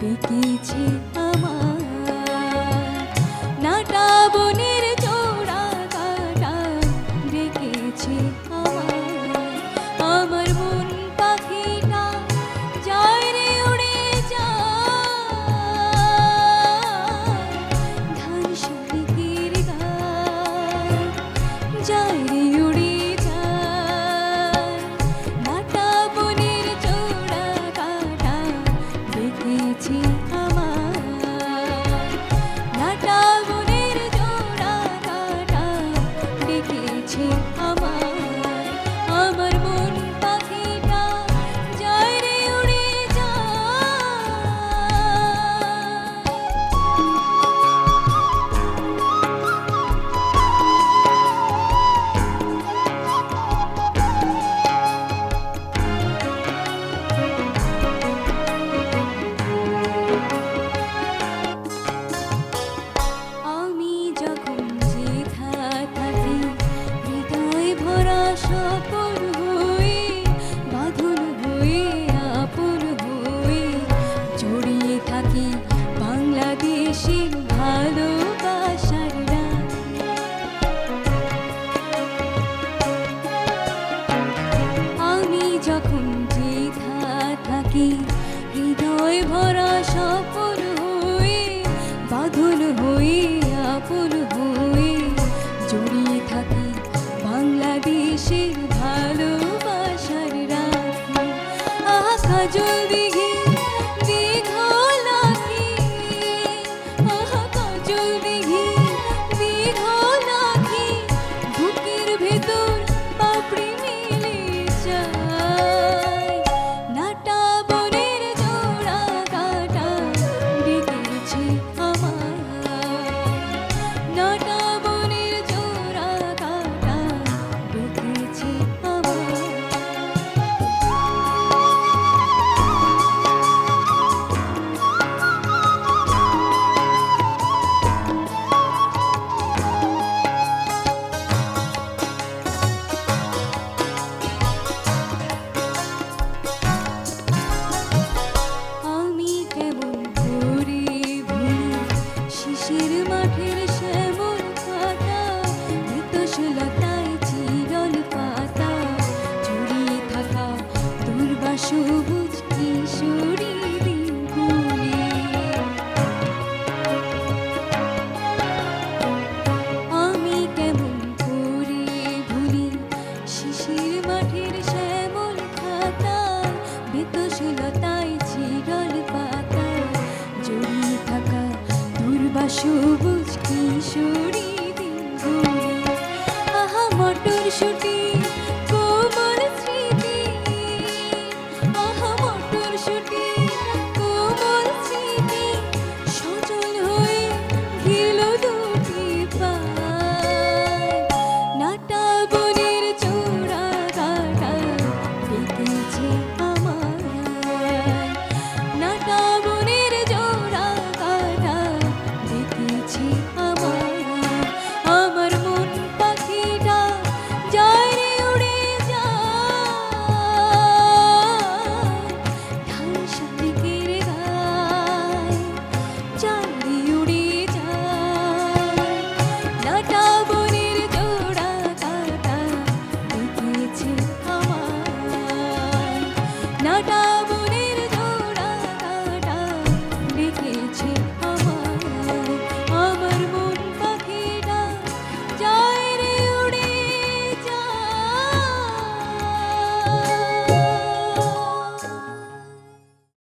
ডেকেছে আমার You. সবুজ কিশোরী দিনগুলি আহা মটর শুটি 拿到。